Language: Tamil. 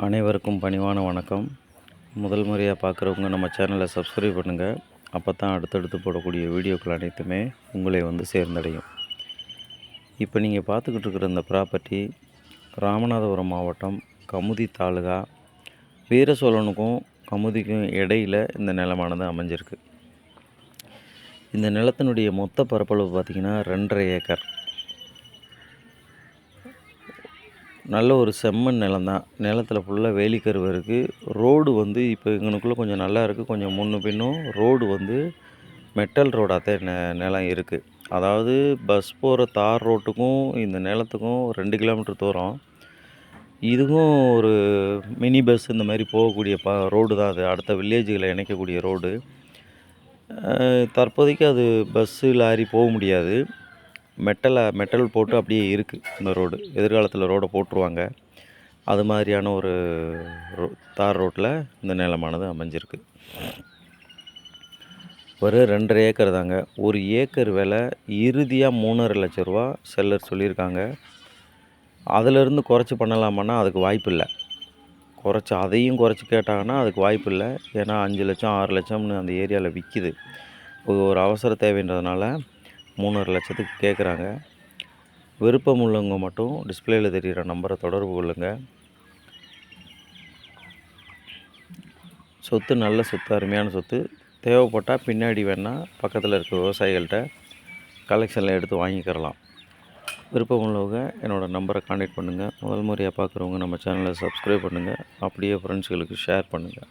அனைவருக்கும் பணிவான வணக்கம். முதல் முறையாக பார்க்குறவங்க நம்ம சேனலை சப்ஸ்கிரைப் பண்ணுங்கள் அப்போ தான் அடுத்தடுத்து போடக்கூடிய வீடியோக்கள் அனைத்துமே உங்களை வந்து சேர்ந்தடையும். இப்போ நீங்கள் பார்த்துக்கிட்டு இருக்கிற இந்த ப்ராப்பர்ட்டி ராமநாதபுரம் மாவட்டம் கமுதி தாலுகா. வீர சோழனுக்கும் கமுதிக்கும் இடையில் இந்த நிலமானது அமைஞ்சிருக்கு. இந்த நிலத்தினுடைய மொத்த பரப்பளவு பார்த்திங்கன்னா ரெண்டரை ஏக்கர். நல்ல ஒரு செம்மண் நிலம் தான் நிலத்தில் ஃபுல்லாக வேலிக்கருவு இருக்குது ரோடு வந்து இப்போ இங்கனுக்குள்ளே கொஞ்சம் நல்லா இருக்குது கொஞ்சம் முன்ன பின்னும் ரோடு வந்து மெட்டல் ரோடாக தான் நெ நிலம் இருக்குது அதாவது பஸ் போகிற தார் ரோட்டுக்கும் இந்த நிலத்துக்கும் ரெண்டு கிலோமீட்டர் தூரம். இதுவும் ஒரு மினி பஸ் இந்த மாதிரி போகக்கூடிய ப ரோடு தான் அது. அடுத்த வில்லேஜுகளை இணைக்கக்கூடிய ரோடு தற்போதைக்கு அது பஸ்ஸு லாரி போக முடியாது. மெட்டலை மெட்டல் போட்டு அப்படியே இருக்குது இந்த ரோடு. எதிர்காலத்தில் ரோடை போட்டுருவாங்க. அது மாதிரியான ஒரு ரோ தார் ரோட்டில் இந்த நிலமானது அமைஞ்சிருக்கு. ஒரு ரெண்டரை ஏக்கர் தாங்க. ஒரு ஏக்கர் விலை இறுதியாக மூணரை லட்ச ரூபா செல்லர் சொல்லியிருக்காங்க. அதிலிருந்து குறைச்சி பண்ணலாமான்னா அதுக்கு வாய்ப்பு இல்லை. குறைச்சி அதையும் குறைச்சி கேட்டாங்கன்னா அதுக்கு வாய்ப்பு இல்லை. ஏன்னா அஞ்சு லட்சம் ஆறு லட்சம்னு அந்த ஏரியாவில் விற்கிது ஒரு அவசர தேவைன்றதுனால மூணரை லட்சத்துக்கு கேட்குறாங்க. விருப்பம் உள்ளவங்க மட்டும் டிஸ்பிளேயில் தெரிகிற நம்பரை தொடர்பு கொள்ளுங்கள் சொத்து நல்ல சொத்து அருமையான சொத்து. தேவைப்பட்டால் பின்னாடி வேணால் பக்கத்தில் இருக்க விவசாயிகள்கிட்ட கலெக்ஷனில் எடுத்து வாங்கிக்கிறலாம். விருப்பம் உள்ளவங்க என்னோடய நம்பரை காண்டாக்ட் பண்ணுங்கள் முதல் முறையாக பார்க்குறவங்க நம்ம சேனலை சப்ஸ்கிரைப் பண்ணுங்கள் அப்படியே ஃப்ரெண்ட்ஸ்களுக்கு ஷேர் பண்ணுங்கள்